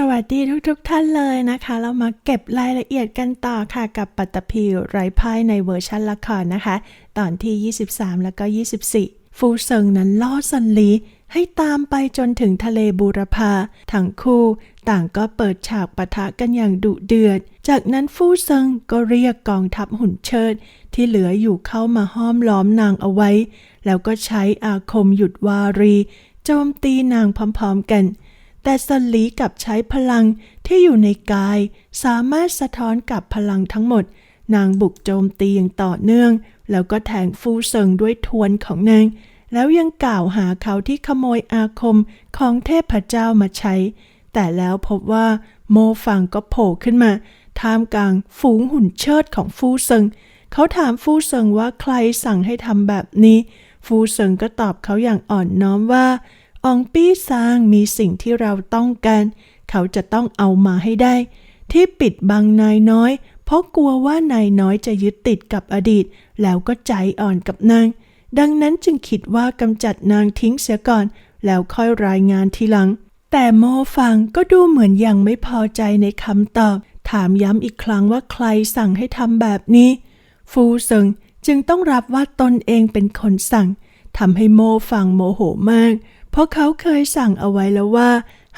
สวัสดีทุกๆทท่านเลยนะคะ เรามาเก็บรายละเอียดกันต่อค่ะกับปัตตภีไร้พ่ายในเวอร์ชันละครนะคะ ตอนที่ 23 แล้วก็ 24 ฟูเซิงนั้นล่อซันลี ให้ตามไปจนถึงทะเลบูรพาทั้งคู่ ต่างก็เปิดฉากปะทะกันอย่างดุเดือด จากนั้นฟูเซิงก็เรียกกองทัพหุ่นเชิด ที่เหลืออยู่เข้ามาห้อมล้อมนางเอาไว้ แล้วก็ใช้อาคมหยุดวารี โจมตีนางพร้อมๆกัน แต่สลีกับใช้พลังที่อยู่ในกาย สามารถสะท้อนกับพลังทั้งหมด นางบุกโจมตีอย่างต่อเนื่อง แล้วก็แทงฟูเซิงด้วยทวนของนาง แล้วยังกล่าวหาเขาที่ขโมยอาคมของเทพเจ้ามาใช้ แต่แล้วพบว่าโมฟังก็โผล่ขึ้นมา ท่ามกลางฝูงหุ่นเชิดของฟูเซิงเขาถามฟูเซิงว่าใครสั่งให้ทำแบบนี้ ฟูเซิงก็ตอบเขาอย่างอ่อนน้อมว่า อองปี้ซางมีสิ่งที่เราต้องการ เขาจะต้องเอามาให้ได้ ที่ปิดบังนายน้อย เพราะกลัวว่านายน้อยจะยึดติดกับอดีต แล้วก็ใจอ่อนกับนาง ดังนั้นจึงคิดว่ากำจัดนางทิ้งเสียก่อน แล้วค่อยรายงานทีหลัง แต่โมฟังก็ดูเหมือนยังไม่พอใจในคำตอบ ถามย้ำอีกครั้งว่าใครสั่งให้ทำแบบนี้ ฟูเซิงจึงต้องรับว่าตนเองเป็นคนสั่งทำให้โมฟังโมโหมาก เพราะเขาเคยสั่งเอาไว้แล้วว่า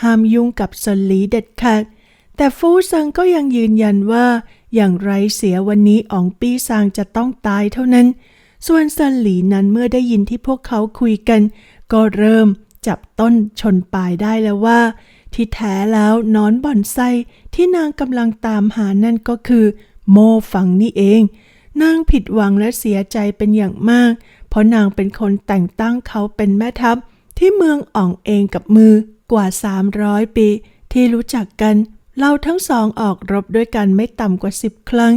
ห้ามยุ่งกับสนลีเด็ดขาด แต่ฟูซิงก็ยังยืนยันว่า อย่างไรเสียวันนี้อองปี้ซางจะต้องตายเท่านั้น ส่วนซันหลีนั้นเมื่อได้ยินที่พวกเขาคุยกัน ก็เริ่มจับต้นชนปลายได้แล้วว่า ที่แท้แล้วนอนบ่อนไส้ที่นางกำลังตามหานั่นก็คือ โมฟังนี่เองนางผิดหวังและเสียใจเป็นอย่างมาก เพราะนางเป็นคนแต่งตั้งเขาเป็นแม่ทัพ ที่เมืองอ่องเองกับมือกว่า 300 ปี ที่รู้จักกัน เราทั้งสองออกรบด้วยกันไม่ต่ำกว่าสิบครั้ง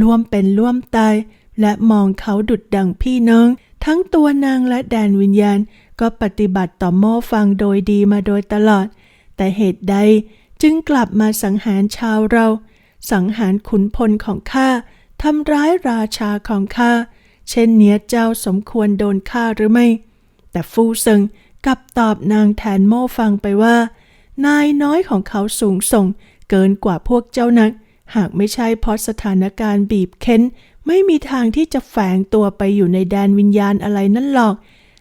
ร่วมเป็นร่วมตาย และมองเขาดุดดังพี่น้อง ทั้งตัวนางและแดนวิญญาณ ก็ปฏิบัติต่อโม่ฟังโดยดีมาโดยตลอด แต่เหตุใดจึงกลับมาสังหารชาวเรา สังหารขุนพลของข้าทำร้ายราชาของข้าเช่นเนี้ยเจ้าสมควรโดนฆ่าหรือไม่ แต่ฟูเซิง กลับตอบนางแทนโม่ฟังไปว่า นายน้อยของเขาสูงส่ง เกินกว่าพวกเจ้านัก หากไม่ใช่เพราะสถานการณ์บีบเค้น ไม่มีทางที่จะแฝงตัวไปอยู่ในแดนวิญญาณอะไรนั่นหรอก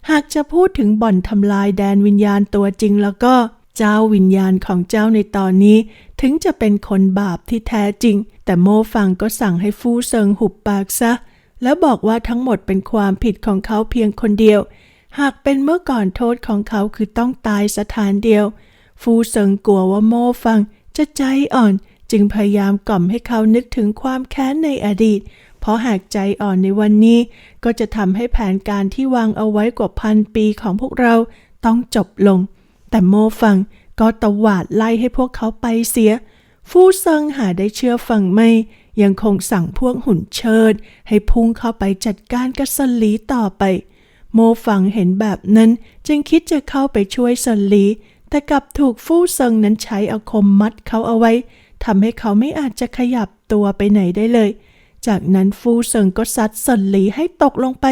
หากจะพูดถึงบ่อนทำลายแดนวิญญาณตัวจริงแล้วก็ เจ้าวิญญาณของเจ้าในตอนนี้ ถึงจะเป็นคนบาปที่แท้จริง แต่โมฟังก็สั่งให้ฟูเซิงหุบปากซะแล้วบอกว่าทั้งหมดเป็นความผิดของเขาเพียงคนเดียว หากเป็นเมื่อก่อนโทษของเขาคือต้องตายสถานเดียว ฟูเซิงกลัวว่าโมฟังจะใจอ่อนจึงพยายามกล่อมให้เขานึกถึงความแค้นในอดีต เพราะหากใจอ่อนในวันนี้ ก็จะทำให้แผนการที่วางเอาไว้กว่าพันปีของพวกเราต้องจบลง แต่โมฟังก็ตวาดไล่ให้พวกเขาไปเสีย ฟูเซิงหาได้เชื่อฟังไม่ ยังคงสั่งพวกหุ่นเชิด ให้พุ่งเข้าไปจัดการกับสลีต่อไป โมฟังเห็นแบบนั้นจึงคิดจะเข้าไปช่วยสนลี แต่กลับถูกฟู่เซิงนั้นใช้อาคมมัดเขาเอาไว้ทำให้เขาไม่อาจจะขยับตัวไปไหนได้เลย จากนั้นฟู่เซิงก็ซัดสนลีให้ตกลงไป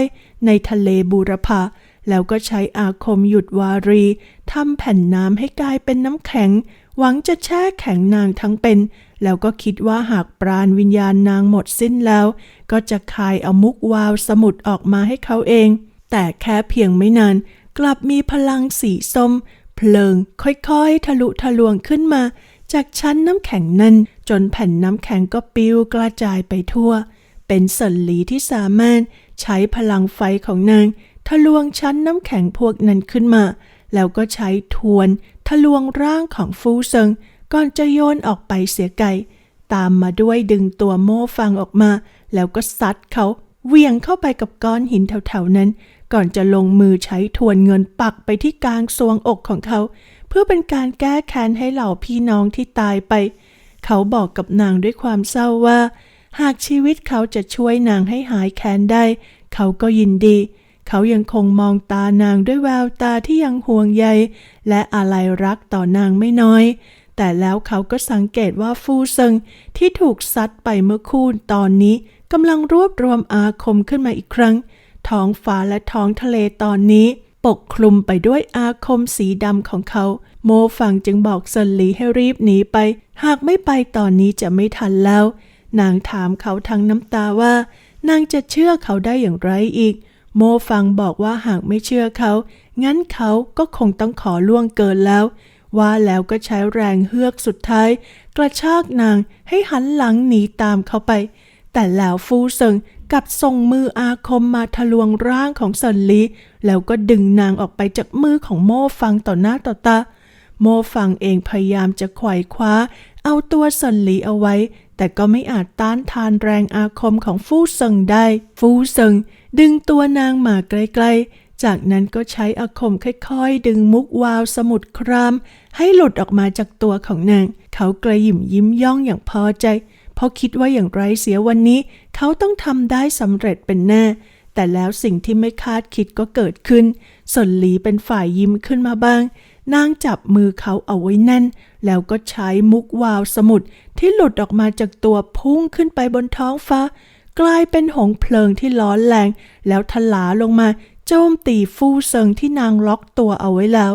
ในทะเลบูรพาแล้วก็ใช้อาคมหยุดวารีทำแผ่นน้ำให้กลายเป็นน้ำแข็ง หวังจะแช่แข็งนางทั้งเป็น แล้วก็คิดว่าหากปราณวิญญาณนางหมดสิ้นแล้ว ก็จะคายเอามุกวาวสมุดออกมาให้เขาเอง แต่แค่เพียงไม่นานกลับมีพลังสีส้ม เพลิงค่อยๆ ทะลุทะลวงขึ้นมา จากชั้นน้ำแข็งนั้น จนแผ่นน้ำแข็งก็ปิวกระจายไปทั่ว เป็นสนลีที่สามารถใช้พลังไฟของนาง ทะลวงชั้นน้ำแข็งพวกนั้นขึ้นมา แล้วก็ใช้ทวน ทะลวงร่างของฟูเซิง ก่อนจะโยนออกไปเสียไกลตามมาด้วยดึงตัวโม่ฟังออกมา แล้วก็ซัดเขาเหวี่ยงเข้าไปกับก้อนหินแถวๆนั้น ก่อนจะลงมือใช้ทวนเงินปักไปที่กลางซวงอกของเขา เพื่อเป็นการแก้แค้นให้เหล่าพี่น้องที่ตายไป เขาบอกกับนางด้วยความเศร้าว่า หากชีวิตเขาจะช่วยนางให้หายแค้นได้ เขาก็ยินดี เขายังคงมองตานางด้วยแววตาที่ยังห่วงใย และอะไรรักต่อนางไม่น้อย แต่แล้วเขาก็สังเกตว่าฟูเซิงที่ถูกซัดไปเมื่อคู่ตอนนี้กำลังรวบรวมอาคมขึ้นมาอีกครั้ง ท้องฟ้าและท้องทะเลตอนนี้ ปกคลุมไปด้วยอาคมสีดำของเขา โมฟังจึงบอกเซินหลีให้รีบหนีไป หากไม่ไปตอนนี้จะไม่ทันแล้ว นางถามเขาทั้งน้ำตาว่า นางจะเชื่อเขาได้อย่างไรอีก โมฟังบอกว่าหากไม่เชื่อเขา งั้นเขาก็คงต้องขอล่วงเกินแล้ว ว่าแล้วก็ใช้แรงเฮือกสุดท้าย กระชากนางให้หันหลังหนีตามเขาไป แต่แล้วฟูเซิงกับส่งมืออาคมมาทะลวงร่างของเซินลีแล้วก็ดึงนางออกไปจากมือของโม่ฟังต่อหน้าต่อตา โม่ฟังเองพยายามจะไขว่คว้า เอาตัวเซินลีเอาไว้ แต่ก็ไม่อาจต้านทานแรงอาคมของฟูเซิงได้ ฟูเซิงดึงตัวนางมาใกล้ๆ จากนั้นก็ใช้อาคมค่อยๆ ดึงมุกวาวสมุดคราม ให้หลุดออกมาจากตัวของนาง เขากระยิมยิ้มย่องอย่างพอใจ เพราะคิดว่าอย่างไรเสียวันนี้ เขาต้องทำได้สำเร็จเป็นแน่ แต่แล้วสิ่งที่ไม่คาดคิดก็เกิดขึ้นสนหลีเป็นฝ่ายยิ้มขึ้นมาบ้าง นางจับมือเขาเอาไว้แน่น แล้วก็ใช้มุกวาวสมุดที่หลุดออกมาจากตัวพุ่งขึ้นไปบนท้องฟ้า กลายเป็นหงเพลิงที่ร้อนแรง แล้วทลาลงมาโจมตีฟู่เซิงที่นางล็อกตัวเอาไว้แล้ว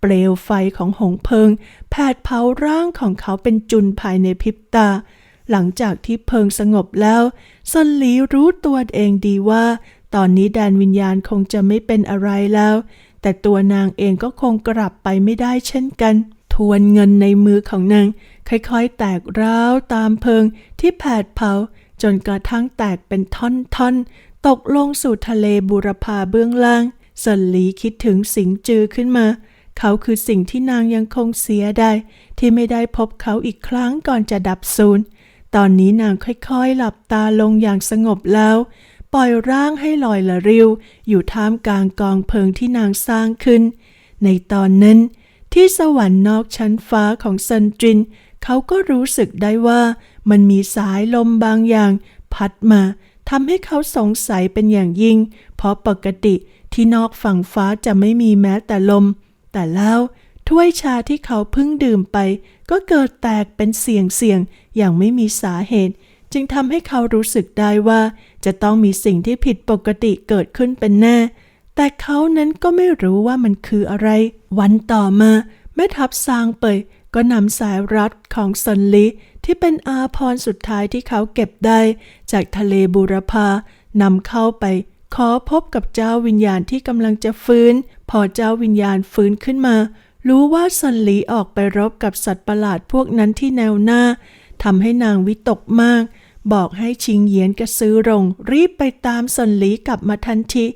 เปลวไฟของหงเพลิงแผดเผาร่างของเขาเป็นจุนภายในพริบตา หลังจากที่เพลิงสงบแล้วซันหลีรู้ตัวเองดีว่า ตอนนี้แดนวิญญาณคงจะไม่เป็นอะไรแล้ว แต่ตัวนางเองก็คงกลับไปไม่ได้เช่นกัน ทวนเงินในมือของนาง ค่อยๆ แตกร้าวตามเพลิงที่แผดเผา จนกระทั่งแตกเป็นท่อนๆ ตกลงสู่ทะเลบุรพาเบื้องล่างสันหลีคิดถึงสิงจือขึ้นมา เขาคือสิ่งที่นางยังคงเสียได้ที่ไม่ได้พบเขาอีกครั้งก่อนจะดับสูญ ตอนนี้นางค่อยๆ หลับตาลงอย่างสงบแล้ว ปล่อยร่างให้ลอยละริว อยู่ท่ามกลางกองเพลิงที่นางสร้างขึ้น ในตอนนั้น ที่สวรรค์นอกชั้นฟ้าของซันจิน เขาก็รู้สึกได้ว่ามันมีสายลมบางอย่าง พัดมาทำให้เขาสงสัยเป็นอย่างยิ่ง เพราะปกติที่นอกฝั่งฟ้าจะไม่มีแม้แต่ลม แต่แล้ว ถ้วยชาที่เขาเพิ่งดื่มไป ก็เกิดแตกเป็นเสียงเสียงอย่างไม่มีสาเหตุ จึงทำให้เขารู้สึกได้ว่า จะต้องมีสิ่งที่ผิดปกติเกิดขึ้นเป็นแน่ แต่เขานั้นก็ไม่รู้ว่ามันคืออะไร วันต่อมาแม่ทัพซางเปยก็นำสายรัดของซนลีที่เป็นอาพรสุดท้ายที่เขาเก็บได้ จากทะเลบูรพานำเข้าไป ขอพบกับเจ้าวิญญาณที่กำลังจะฟื้น พอเจ้าวิญญาณฟื้นขึ้นมา รู้ว่าซันหลีออกไปรบกับสัตว์ประหลาดพวกนั้นที่แนวหน้าทำให้นางวิตกมาก บอกให้ชิงเหยียนกระซื้อรงรีบไปตามซันหลีกลับมาทันที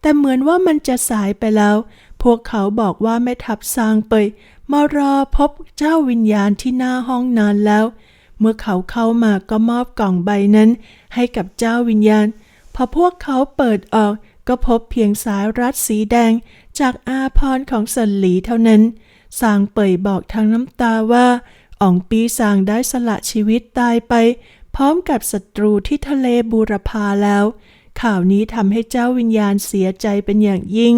แต่เหมือนว่ามันจะสายไปแล้ว พวกเขาบอกว่าแม่ทัพซางเปยมารอพบเจ้าวิญญาณที่หน้าห้องนานแล้ว เมื่อเขาเข้ามาก็มอบกล่องใบนั้น ให้กับเจ้าวิญญาณ พอพวกเขาเปิดออกก็พบเพียงสายรัดสีแดง จากอาพรของสันหลีเท่านั้นซางเปยบอกทางน้ำตาว่าอ่องปีซางได้สละชีวิตตายไป พร้อมกับศัตรูที่ทะเลบูรพาแล้ว ข่าวนี้ทำให้เจ้าวิญญาณเสียใจเป็นอย่างยิ่ง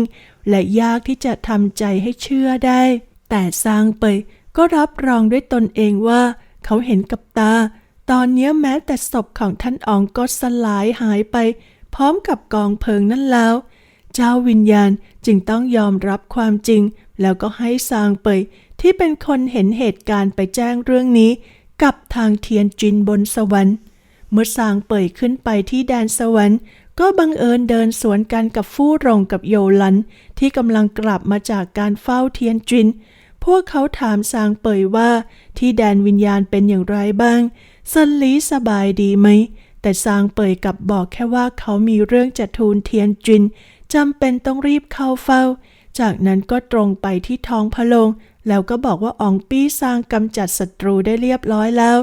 และยากที่จะทำใจให้เชื่อได้ แต่ซางเปยก็รับรองด้วยตนเองว่า เขาเห็นกับตา ตอนนี้แม้แต่ศพของท่านอองก็สลายหายไป พร้อมกับกองเพลิงนั่นแล้ว เจ้าวิญญาณจึงต้องยอมรับความจริง แล้วก็ให้ซางเปยที่เป็นคนเห็นเหตุการณ์ไปแจ้งเรื่องนี้ กับทางเทียนจินบนสวรรค์ เมื่อซางเปยขึ้นไปที่แดนสวรรค์ ก็บังเอิญเดินสวนกันกับฟู่รงกับโยลัน ที่กำลังกลับมาจากการเฝ้าเทียนจิน พวกเขาถามซางเปยว่า ที่แดนวิญญาณเป็นอย่างไรบ้างซันลีสบายดีไหมแต่ซางเปยกลับบอกแค่ว่าเขามีเรื่องจะทูลเทียนจิน จำเป็นต้องรีบเข้าเฝ้า จากนั้นก็ตรงไปที่ท้องพระโรงแล้วก็บอกว่าอองปี้ซางกำจัดศัตรูได้เรียบร้อยแล้ว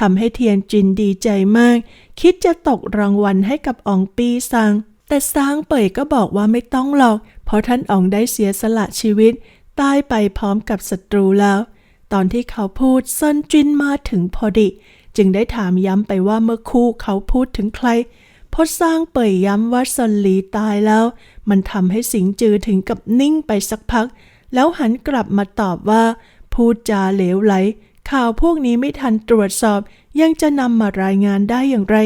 ทำให้เทียนจินดีใจมาก คิดจะตกรางวัลให้กับอองปี้ซางแต่ซางเปยก็บอกว่าไม่ต้องหรอก เพราะท่านอองได้เสียสละชีวิต ตายไปพร้อมกับศัตรูแล้ว ตอนที่เขาพูดเซินจินมาถึงพอดี จึงได้ถามย้ำไปว่าเมื่อคู่เขาพูดถึงใคร พอสร้างเป่ยย้ำว่าซันหลีตายแล้ว มันทำให้สิงจือถึงกับนิ่งไปสักพัก แล้วหันกลับมาตอบว่า พูดจาเหลวไหล ข่าวพวกนี้ไม่ทันตรวจสอบ ยังจะนำมารายงานได้อย่างไร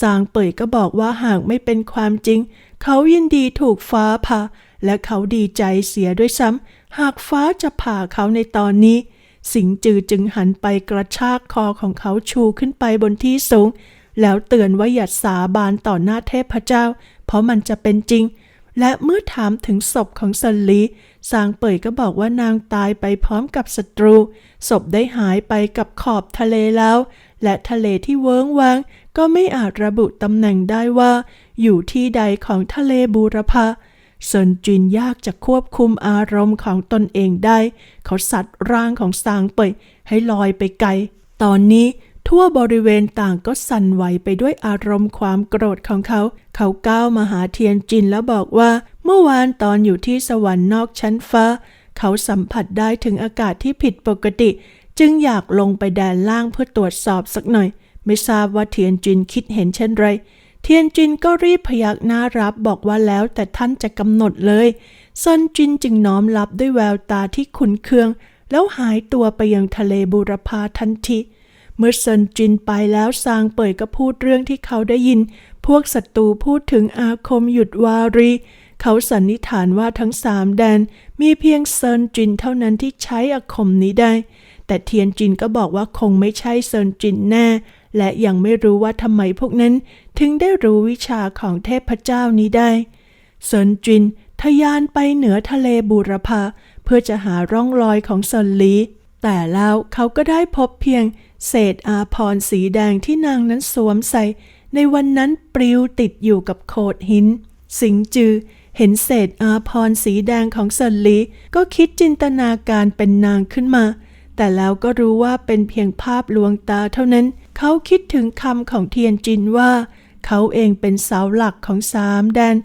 สางเป่ยก็บอกว่าหากไม่เป็นความจริง เขายินดีถูกฟ้าผ่าและเขาดีใจเสียด้วยซ้ำหากฟ้าจะผ่าเขาในตอนนี้ สิงจือจึงหันไปกระชากคอของเขาชูขึ้นไปบนที่สูง แล้วเตือนว่าอย่าสาบานต่อหน้าเทพเจ้า เพราะมันจะเป็นจริง และเมื่อถามถึงศพของสันลีซางเป่ยก็บอกว่านางตายไปพร้อมกับศัตรู ศพได้หายไปกับขอบทะเลแล้ว และทะเลที่เวิ้งว้าง ก็ไม่อาจระบุตำแหน่งได้ว่า อยู่ที่ใดของทะเลบูรพาเซินจินยากจะควบคุมอารมณ์ของตนเองได้ เขาสัตว์ร่างของซางเปยให้ลอยไปไกล ตอนนี้ ทั่วบริเวณต่างก็สั่นไหวไปด้วยอารมณ์ความโกรธของเขา เขาก้าวมาหาเทียนจินแล้วบอกว่า เมื่อวานตอนอยู่ที่สวรรค์นอกชั้นฟ้า เขาสัมผัสได้ถึงอากาศที่ผิดปกติ จึงอยากลงไปแดนล่างเพื่อตรวจสอบสักหน่อย ไม่ทราบว่าเทียนจินคิดเห็นเช่นไร เทียนจินก็รีบพยักหน้ารับบอกว่าแล้วแต่ท่านจะกำหนดเลยซินจินจึงน้อมรับด้วยแววตาที่ขุนเคือง แล้วหายตัวไปยังทะเลบูรพาทันที เมื่อเซินจินไปแล้วซางเป่ยก็พูดเรื่องที่เขาได้ยิน พวกศัตรูพูดถึงอาคมหยุดวารี เขาสันนิษฐานว่าทั้งสามแดน มีเพียงเซินจินเท่านั้นที่ใช้อาคมนี้ได้ แต่เทียนจินก็บอกว่าคงไม่ใช่เซินจินแน่ และยังไม่รู้ว่าทำไมพวกนั้น ถึงได้รู้วิชาของเทพเจ้านี้ได้ เซินจินทะยานไปเหนือทะเลบูรพาเพื่อจะหาร่องรอยของเซินลีแต่แล้วเขาก็ได้พบเพียง เศษอาพรสีแดงที่นางนั้นสวมใส่ ในวันนั้นปลิวติดอยู่กับโขดหิน สิงจือเห็นเศษอาพรสีแดงของเซินลีก็คิดจินตนาการเป็นนางขึ้นมา แต่แล้วก็รู้ว่าเป็นเพียงภาพลวงตาเท่านั้น เขาคิดถึงคำของเทียนจินว่า เขาเองเป็นเสาหลักของสามแดน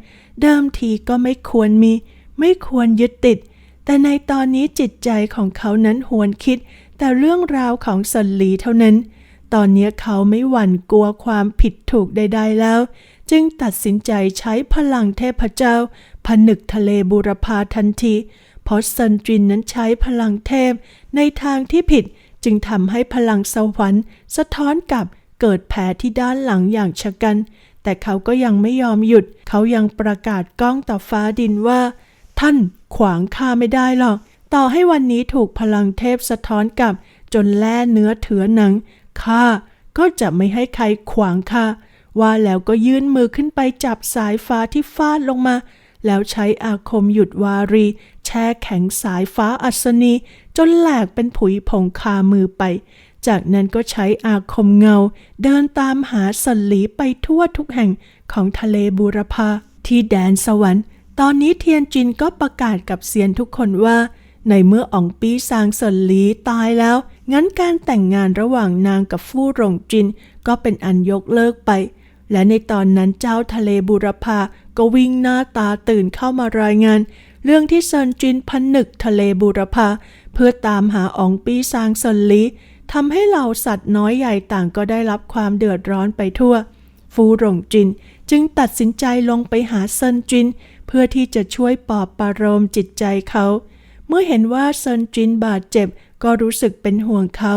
เดิมทีก็ไม่ควรมี ไม่ควรยึดติด แต่ในตอนนี้จิตใจของเขานั้นหวนคิด แต่เรื่องราวของสันหลีเท่านั้น ตอนนี้เขาไม่หวั่นกลัวความผิดถูกใด ๆแล้ว จึงตัดสินใจใช้พลังเทพเจ้า ผนึกทะเลบูรพาทันที เพราะซันตรินนั้นใช้พลังเทพในทางที่ผิดจึงทำให้พลังสวรรค์สะท้อนกลับเกิดแผลที่ด้านหลังอย่างชะกัน แต่เขาก็ยังไม่ยอมหยุด เขายังประกาศก้องต่อฟ้าดินว่า ท่านขวางข้าไม่ได้หรอก ต่อให้วันนี้ถูกพลังเทพสะท้อนกับ จนแล่เนื้อเถือหนังข้าก็จะไม่ให้ใครขวางข้าว่าแล้วก็ยื่นมือขึ้นไปจับสายฟ้าที่ฟาดลงมา แล้วใช้อาคมหยุดวารี แช่แข็งสายฟ้าอัศนี จนแหลกเป็นผุยผงคามือไป จากนั้นก็ใช้อาคมเงา เดินตามหาสันหลีไปทั่วทุกแห่งของทะเลบูรพาที่แดนสวรรค์ ตอนนี้เทียนจินก็ประกาศกับเซียนทุกคนว่า ในเมื่ออองปีซางเซินหลีตายแล้ว งั้นการแต่งงานระหว่างนางกับฟู่หลงจินก็เป็นอันยกเลิกไป และในตอนนั้นเจ้าทะเลบุรพาก็วิ่งหน้าตาตื่นเข้ามารายงาน เรื่องที่เซินจินพันนึกทะเลบุรพาเพื่อตามหาอองปีซางเซินหลีทำให้เหล่าสัตว์น้อยใหญ่ต่างก็ได้รับความเดือดร้อนไปทั่ว ฟูหลงจินจึงตัดสินใจลงไปหาเซินจิน เพื่อที่จะช่วยปลอบประโลมจิตใจเขา เมื่อเห็นว่าเซินจินบาดเจ็บก็รู้สึกเป็นห่วงเขา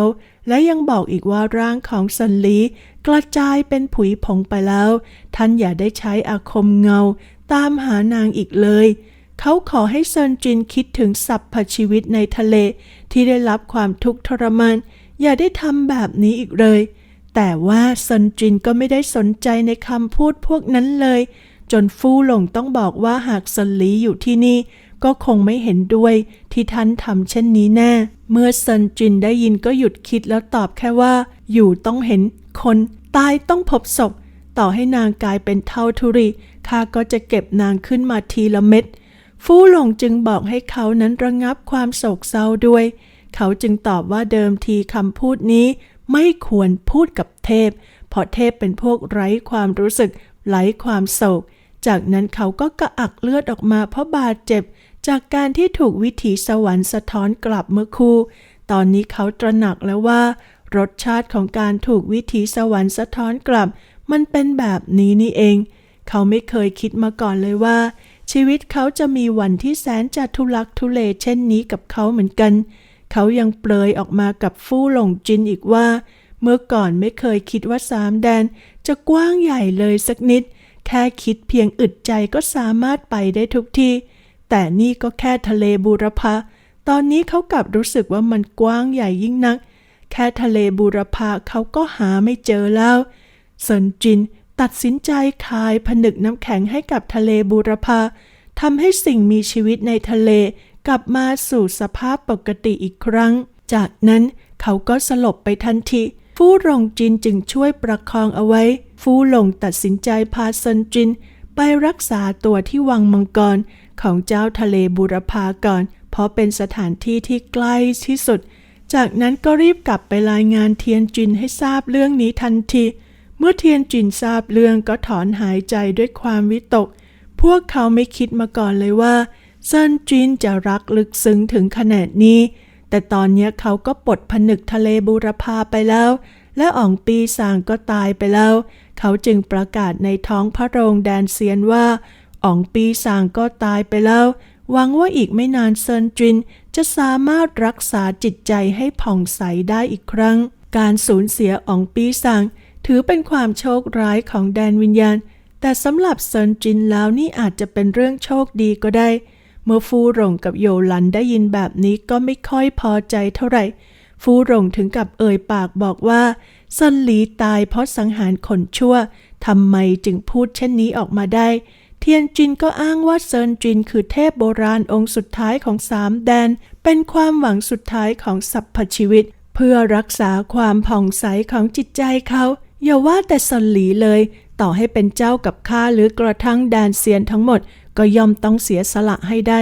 และยังบอกอีกว่าร่างของซันลีกระจายเป็นผุยผงไปแล้ว ท่านอย่าได้ใช้อาคมเงา ตามหานางอีกเลย เขาขอให้เซินจินคิดถึงสรรพชีวิตในทะเล ที่ได้รับความทุกข์ทรมาน อย่าได้ทำแบบนี้อีกเลย แต่ว่าเซินจินก็ไม่ได้สนใจในคำพูดพวกนั้นเลย จนฟู่หลงต้องบอกว่าหากซันหลีอยู่ที่นี่ ก็คงไม่เห็นด้วยที่ท่านทำเช่นนี้แน่ เมื่อเซินจินได้ยินก็หยุดคิดแล้วตอบแค่ว่า อยู่ต้องเห็นคน ตายต้องพบศพ ต่อให้นางกลายเป็นเท่าทุรีข้าก็จะเก็บนางขึ้นมาทีละเม็ด ฟู่หลงจึงบอกให้เขานั้นระงับความโศกเศร้าด้วย เขาจึงตอบว่าเดิมทีคำพูดนี้ ไม่ควรพูดกับเทพ เพราะเทพเป็นพวกไร้ความรู้สึกไร้ความโศก จากนั้นเขาก็กระอักเลือดออกมาเพราะบาดเจ็บ จากการที่ถูกวิถีสวรรค์สะท้อนกลับเมื่อคู่ ตอนนี้เขาตระหนักแล้วว่า รสชาติของการถูกวิถีสวรรค์สะท้อนกลับ มันเป็นแบบนี้นี่เอง เขาไม่เคยคิดมาก่อนเลยว่า ชีวิตเขาจะมีวันที่แสนจะทุลักทุเลเช่นนี้กับเขาเหมือนกัน เขายังเปลยออกมากับฟู่หลงจินอีกว่า เมื่อก่อนไม่เคยคิดว่าสามแดน จะกว้างใหญ่เลยสักนิด แค่คิดเพียงอึดใจก็สามารถไปได้ทุกที่ แต่นี่ก็แค่ทะเลบูรพาตอนนี้เขากลับรู้สึกว่ามันกว้างใหญ่ยิ่งนัก แค่ทะเลบูรพาเขาก็หาไม่เจอแล้วเซินจินตัดสินใจขายผนึกน้ำแข็งให้กับทะเลบูรพาทำให้สิ่งมีชีวิตในทะเลกลับมาสู่สภาพปกติอีกครั้ง จากนั้นเขาก็สลบไปทันที ฟู่หลงจินจึงช่วยประคองเอาไว้ ฟู่หลงตัดสินใจพาเซินจินไปรักษาตัวที่วังมังกร ของเจ้าทะเลบุรพาก่อน เพราะเป็นสถานที่ที่ใกล้ที่สุด จากนั้นก็รีบกลับไปรายงานเทียนจินให้ทราบเรื่องนี้ทันที เมื่อเทียนจินทราบเรื่องก็ถอนหายใจด้วยความวิตก พวกเขาไม่คิดมาก่อนเลยว่าเซินจินจะรักลึกซึ้งถึงขนาดนี้ แต่ตอนนี้เขาก็ปลดผนึกทะเลบูรพาไปแล้ว และอ่องปีสางก็ตายไปแล้ว เขาจึงประกาศในท้องพระโรงแดนเซียนว่า อ่องปีสางก็ตายไปแล้ว หวังว่าอีกไม่นานเซินจิน จะสามารถรักษาจิตใจให้ผ่องใสได้อีกครั้ง การสูญเสียอ่องปีสางถือเป็นความโชคร้ายของแดนวิญญาณ แต่สำหรับเซินจินแล้วนี่อาจจะเป็นเรื่องโชคดีก็ได้ เมื่อฟูหลงกับโยหลันได้ยินแบบนี้ก็ไม่ค่อยพอใจเท่าไหร่ ฟูหลงถึงกับเอ่ยปากบอกว่าเซินหลีตายเพราะสังหารคนชั่วทำไมจึงพูดเช่นนี้ออกมาได้ เทียนจินก็อ้างว่าเซินจินคือเทพโบราณองค์สุดท้ายของสามแดน เป็นความหวังสุดท้ายของสรรพชีวิต เพื่อรักษาความผ่องใสของจิตใจเขา อย่าว่าแต่ซอนหลีเลย ต่อให้เป็นเจ้ากับข้าหรือกระทั่งแดนเซียนทั้งหมด ก็ย่อมต้องเสียสละให้ได้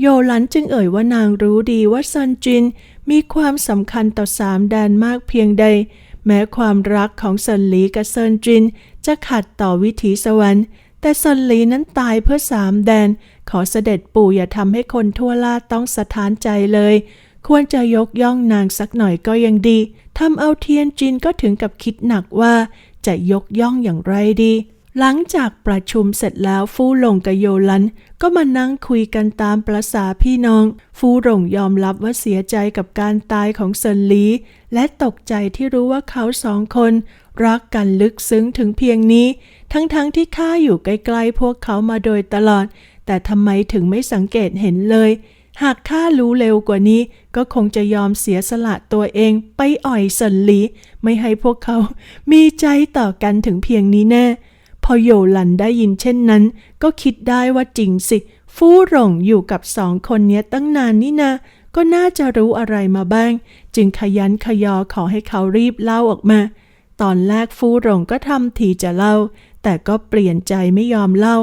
โยหลันจึงเอ่ยว่านางรู้ดีว่าเซอนจินมีความสำคัญต่อสามแดนมากเพียงใด แม้ความรักของเซันหลีกับเซินจินจะขัดต่อวิถีสวรรค์ แต่ซนหลีนั้นตายเพื่อสามแดน ขอเสด็จปู่อย่าทำให้คนทั่วลาดต้องสะท้านใจเลย ควรจะยกย่องนางสักหน่อยก็ยังดีทำเอาเทียนจินก็ถึงกับคิดหนักว่า จะยกย่องอย่างไรดี หลังจากประชุมเสร็จแล้วฟู่หลงกับโยลัน ก็มานั่งคุยกันตามประษาพี่น้อง ฟู่หลงยอมรับว่าเสียใจกับการตายของเซินหลี และตกใจที่รู้ว่าเขาสองคน รักกันลึกซึ้งถึงเพียงนี้ ทั้งๆทที่ข้าอยู่ใกล้ๆพวกเขามาโดยตลอด แต่ทำไมถึงไม่สังเกตเห็นเลย หากข้ารู้เร็วกว่านี้ ก็คงจะยอมเสียสละตัวเองไปอ่อยสันหลี ไม่ให้พวกเขา มีใจต่อกันถึงเพียงนี้แน่ พอโยหลันได้ยินเช่นนั้น ก็คิดได้ว่าจริงสิ ฟู่หลงอยู่กับสองคนเนี้ยตั้งนานนี่นะก็น่าจะรู้อะไรมาบ้าง จึงขยันขยอขอให้เขารีบเล่าออกมา ตอนแรกฟู่หลงก็ทำทีจะเล่า แต่ก็เปลี่ยนใจไม่ยอมเล่า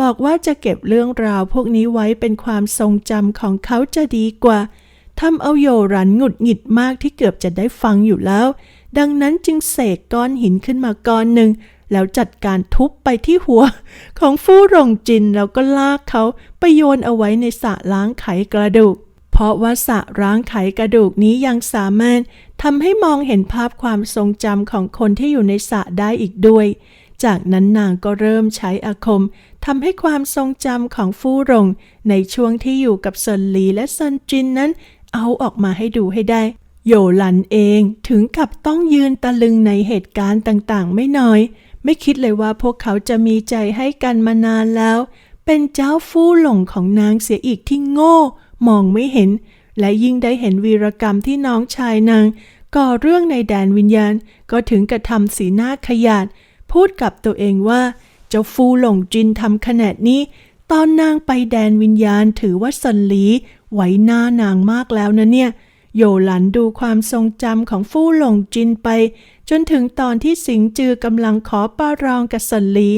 บอกว่าจะเก็บเรื่องราวพวกนี้ไว้เป็นความทรงจำของเขาจะดีกว่าทำเอาโยรันหงุดหงิดมากที่เกือบจะได้ฟังอยู่แล้ว ดังนั้นจึงเสกก้อนหินขึ้นมาก้อนหนึ่ง แล้วจัดการทุบไปที่หัว ของฟู่หลงจินแล้วก็ลากเขาไปโยนเอาไว้ในสระล้างไขกระดูก เพราะว่าสระล้างไขกระดูกนี้ยังสามารถทำให้มองเห็นภาพความทรงจำของคนที่อยู่ในสระได้อีกด้วย จากนั้นนางก็เริ่มใช้อาคมทำให้ความทรงจำของฟู่หลงในช่วงที่อยู่กับเซินหลีและเซินจินนั้น เอาออกมาให้ดูให้ได้ โยหลันเองถึงกับต้องยืนตะลึงในเหตุการณ์ต่างๆ ไม่น้อย ไม่คิดเลยว่าพวกเขาจะมีใจให้กันมานานแล้ว เป็นเจ้าฟู่หลงของนางเสียอีกที่โง่ มองไม่เห็น และยิ่งได้เห็นวีรกรรมที่น้องชายนางก่อเรื่องในแดนวิญญาณก็ถึงกระทำสีหน้าขยาด พูดกับตัวเองว่า เจ้าฟูหลงจินทำขนาดนี้ ตอนนางไปแดนวิญญาณถือว่าสันหลีไหวหน้านางมากแล้วนะเนี่ย โยหลันดูความทรงจำของฟู่หลงจินไป จนถึงตอนที่สิงจือกำลังขอปารองกับสันลี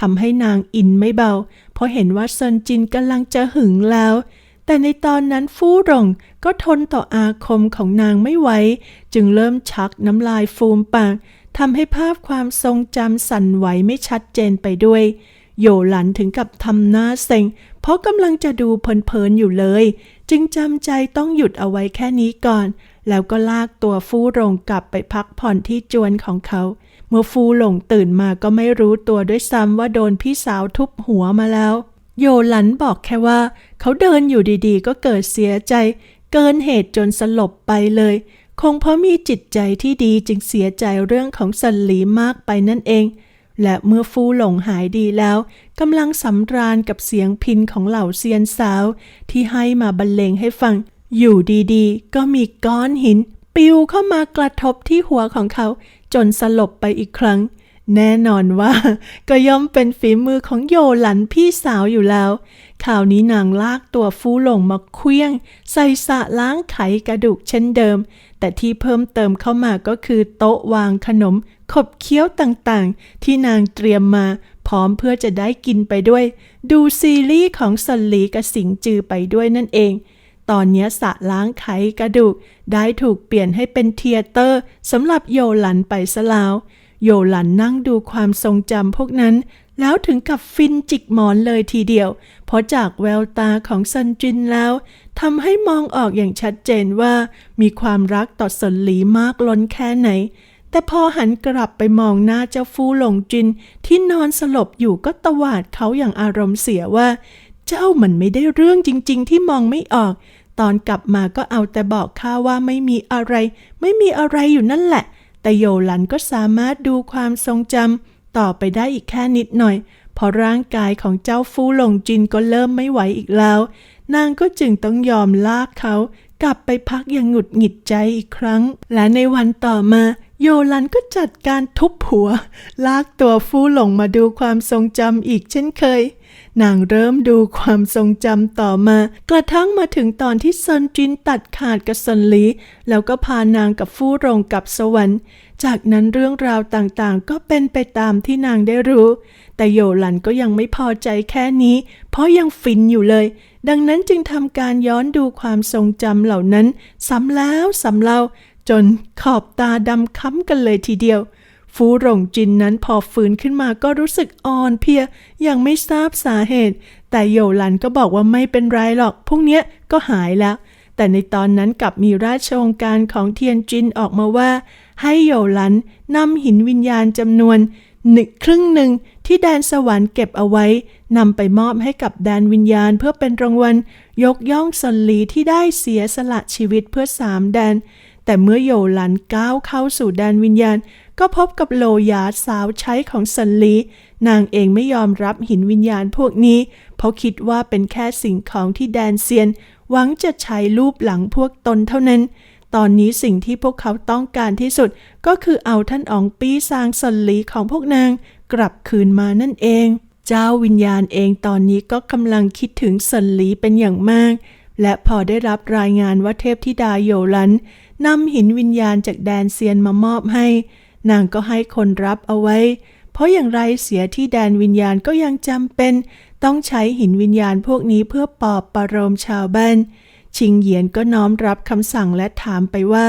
ทำให้นางอินไม่เบา เพราะเห็นว่าเซินจินกำลังจะหึงแล้วแต่ในตอนนั้นฟู่หลงก็ทนต่ออาคมของนางไม่ไหว จึงเริ่มชักน้ำลายฟูมปาก ทำให้ภาพความทรงจำสั่นไหวไม่ชัดเจนไปด้วย โยหลันถึงกับทำหน้าเซ็ง เพราะกำลังจะดูเพลินๆอยู่เลย จึงจำใจต้องหยุดเอาไว้แค่นี้ก่อน แล้วก็ลากตัวฟูหลงกลับไปพักผ่อนที่จวนของเขา เมื่อฟูหลงตื่นมาก็ไม่รู้ตัวด้วยซ้ำว่าโดนพี่สาวทุบหัวมาแล้ว โยหลันบอกแค่ว่า เขาเดินอยู่ดีๆ ก็เกิดเสียใจ เกินเหตุจนสลบไปเลย คงเพราะมีจิตใจที่ดีจึงเสียใจเรื่องของสันหลีมากไปนั่นเอง และเมื่อฟูหลงหายดีแล้วกำลังสำราญกับเสียงพินของเหล่าเซียนสาว ที่ให้มาบรรเลงให้ฟัง อยู่ดีๆ ก็มีก้อนหิน ปิวเข้ามากระทบที่หัวของเขา จนสลบไปอีกครั้ง แน่นอนว่า ก็ย่อมเป็นฝีมือของโยหลันพี่สาวอยู่แล้วข่าวนี้นางลากตัวฟูหลงมาเคลี้ยง ใส่สะล้างไขกระดูกเช่นเดิม แต่ที่เพิ่มเติมเข้ามาก็คือโต๊ะวางขนม ขบเคี้ยวต่างๆ ที่นางเตรียมมา พร้อมเพื่อจะได้กินไปด้วย ดูซีรีส์ของสนหลีกับสิงจือไปด้วยนั่นเอง ตอนนี้สะล้างไขกระดูก ได้ถูกเปลี่ยนให้เป็นเทียเตอร์สำหรับโยหลันไปซะแล้วโยหลันนั่งดูความทรงจำพวกนั้น แล้วถึงกับฟินจิกหมอนเลยทีเดียว เพราะจากแววตาของซันจินแล้วทำให้มองออกอย่างชัดเจนว่า มีความรักต่อสนหลีมากล้นแค่ไหน แต่พอหันกลับไปมองหน้าเจ้าฟูหลงจินที่นอนสลบอยู่ก็ตวาดเขาอย่างอารมณ์เสียว่า เจ้ามันไม่ได้เรื่องจริง ๆ ที่มองไม่ออก ตอนกลับมาก็เอาแต่บอกข้าว่าไม่มีอะไร ไม่มีอะไรอยู่นั่นแหละ แต่โยหลันก็สามารถดูความทรงจำ ต่อไปได้อีกแค่นิดหน่อย พอร่างกายของเจ้าฟูหลงจินก็เริ่มไม่ไหวอีกแล้ว นางก็จึงต้องยอมลากเขา กลับไปพักอย่างหงุดหงิดใจอีกครั้ง และในวันต่อมาโยลันก็จัดการทุบหัว ลากตัวฟูหลงมาดูความทรงจำอีกเช่นเคย นางเริ่มดูความทรงจำต่อมา กระทั่งมาถึงตอนที่ซนจินตัดขาดกับซนลีแล้วก็พานางกับฟู่รงกลับสวรรค์ จากนั้นเรื่องราวต่างๆ ก็เป็นไปตามที่นางได้รู้ แต่โยหลันก็ยังไม่พอใจแค่นี้ เพราะยังฟินอยู่เลย ดังนั้นจึงทำการย้อนดูความทรงจำเหล่านั้นซ้ำแล้วซ้ำเล่า จนขอบตาดำค้ำกันเลยทีเดียว ฟูหลงจินนั้นพอฟื้นขึ้นมาก็รู้สึกอ่อนเพลียยังไม่ทราบสาเหตุ แต่โยหลันก็บอกว่าไม่เป็นไรหรอกพวกเนี้ก็หายแล้วแต่ในตอนนั้นกลับมีราชองการของเทียนจินออกมาว่า ให้โยหลันนำหินวิญญาณจำนวนหนึ่งครึ่งหนึ่งที่แดนสวรรค์เก็บเอาไว้นำไปมอบให้กับแดนวิญญาณเพื่อเป็นรางวัลยกย่องสนลีที่ได้เสียสละชีวิตเพื่อสามแดน แต่เมื่อโยหลันก้าวเข้าสู่แดนวิญญาณ ก็พบกับโลยาสาวใช้ของสันลีนางเองไม่ยอมรับหินวิญญาณพวกนี้ เพราะคิดว่าเป็นแค่สิ่งของที่แดนเซียน หวังจะใช้รูปหลังพวกตนเท่านั้น ตอนนี้สิ่งที่พวกเขาต้องการที่สุด ก็คือเอาท่านอ๋องปีซางสันลีของพวกนางกลับคืนมานั่นเอง เจ้าวิญญาณเองตอนนี้ก็กำลังคิดถึงสันลีเป็นอย่างมาก และพอได้รับรายงานว่าเทพธิดาโยลันนำหินวิญญาณจากแดนเซียนมามอบให้ นางก็ให้คนรับเอาไว้ เพราะอย่างไรเสียที่แดนวิญญาณก็ยังจำเป็น ต้องใช้หินวิญญาณพวกนี้เพื่อปอบประโลมชาวบ้าน ชิงเหยียนก็น้อมรับคำสั่งและถามไปว่า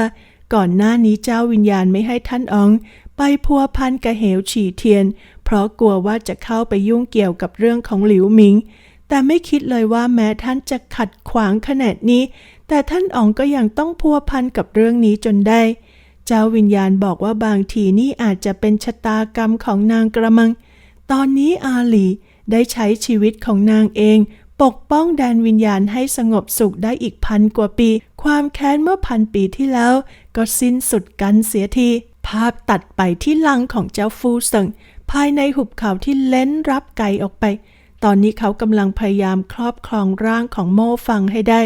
ก่อนหน้านี้เจ้าวิญญาณไม่ให้ท่านออง ไปพัวพันกระเหวฉี่เทียน เพราะกลัวว่าจะเข้าไปยุ่งเกี่ยวกับเรื่องของหลิวหมิง แต่ไม่คิดเลยว่าแม้ท่านจะขัดขวางขนาดนี้ แต่ท่านอองก็ยังต้องพัวพันกับเรื่องนี้จนได้ เจ้าวิญญาณบอกว่าบางทีนี่อาจจะเป็นชะตากรรมของนางกระมัง ตอนนี้อาหลีได้ใช้ชีวิตของนางเอง ปกป้องแดนวิญญาณให้สงบสุขได้อีกพันกว่าปี ความแค้นเมื่อพันปีที่แล้ว ก็สิ้นสุดกันเสียที ภาพตัดไปที่ลังของเจ้าฟูเซิงภายในหุบเขาที่เล้นรับไกลออกไป ตอนนี้เขากำลังพยายามครอบครองร่างของโม่ฟังให้ได้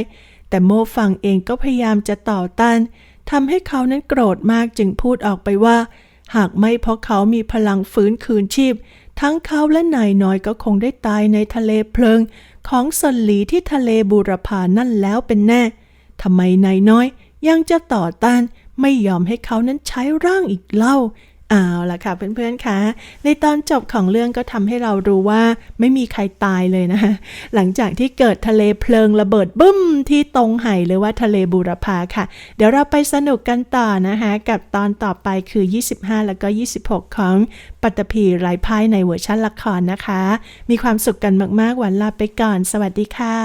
แต่โม่ฟังเองก็พยายามจะต่อต้านทำให้เขานั้นโกรธมากจึงพูดออกไปว่า หากไม่เพราะเขามีพลังฟื้นคืนชีพ ทั้งเขาและนายน้อยก็คงได้ตายในทะเลเพลิง ของสนหลีที่ทะเลบูรพานั่นแล้วเป็นแน่ทำไมนายน้อยยังจะต่อต้านไม่ยอมให้เขานั้นใช้ร่างอีกเล่า เอาละค่ะเพื่อนๆคะในตอนจบของเรื่องก็ทำให้เรารู้ว่าไม่มีใครตายเลยนะคะหลังจากที่เกิดทะเลเพลิงระเบิดบึ้มที่ตรงไห่หรือว่าทะเลบูรพาค่ะ เดี๋ยวเราไปสนุกกันต่อนะคะกับตอนต่อไปคือ 25 แล้วก็ 26 ของปัตตภีไร้พ่ายในเวอร์ชันละครนะคะ มีความสุขกันมากๆวันลาไปก่อน สวัสดีค่ะ